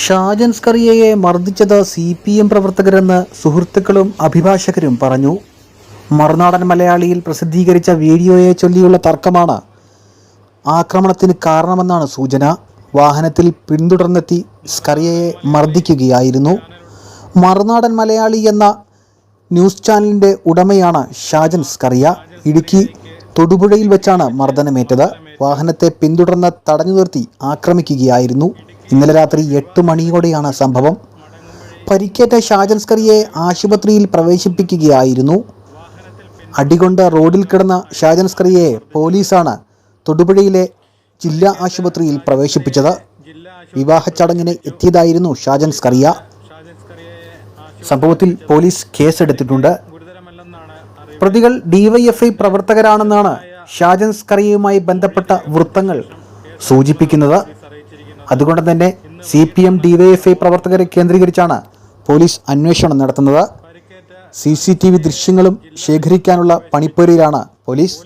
ഷാജൻ സ്കറിയയെ മർദ്ദിച്ചത് C P M പ്രവർത്തകരെന്ന് സുഹൃത്തുക്കളും അഭിഭാഷകരും പറഞ്ഞു. മറുനാടൻ മലയാളിയിൽ പ്രസിദ്ധീകരിച്ച വീഡിയോയെ ചൊല്ലിയുള്ള തർക്കമാണ് ആക്രമണത്തിന് കാരണമെന്നാണ് സൂചന. വാഹനത്തിൽ പിന്തുടർന്നെത്തി സ്കറിയയെ മർദ്ദിക്കുകയായിരുന്നു. മറുനാടൻ മലയാളി എന്ന ന്യൂസ് ചാനലിന്റെ ഉടമയാണ് ഷാജൻ സ്കറിയ ഇടുക്കി തൊടുപുഴയിൽ വെച്ചാണ് മർദ്ദനമേറ്റത്. വാഹനത്തെ പിന്തുടർന്ന് തടഞ്ഞു നിർത്തി ആക്രമിക്കുകയായിരുന്നു. ഇന്നലെ രാത്രി എട്ട് മണിയോടെയാണ് സംഭവം. പരിക്കേറ്റ ഷാജൻസ്കറിയെ ആശുപത്രിയിൽ പ്രവേശിപ്പിക്കുകയായിരുന്നു. അടികൊണ്ട് റോഡിൽ കിടന്ന ഷാജൻസ്കറിയെ പോലീസാണ് തൊടുപുഴയിലെ ജില്ലാ ആശുപത്രിയിൽ പ്രവേശിപ്പിച്ചത്. വിവാഹ ചടങ്ങിന് എത്തിയതായിരുന്നു ഷാജൻസ്കറിയ സംഭവത്തിൽ പോലീസ് കേസെടുത്തിട്ടുണ്ട്. പ്രതികൾ ഡിവൈഎഫ്ഐ പ്രവർത്തകരാണെന്നാണ് ഷാജൻ സ്കറിയയുമായി ബന്ധപ്പെട്ട വൃത്തങ്ങൾ സൂചിപ്പിക്കുന്നത്. അതുകൊണ്ട് തന്നെ സി പി എം ഡിവൈഎഫ്ഐ പ്രവർത്തകരെ കേന്ദ്രീകരിച്ചാണ് പോലീസ് അന്വേഷണം നടത്തുന്നത്. സി സി ടി വി ദൃശ്യങ്ങളും ശേഖരിക്കാനുള്ള പണിപ്പുരയിലാണ് പോലീസ്.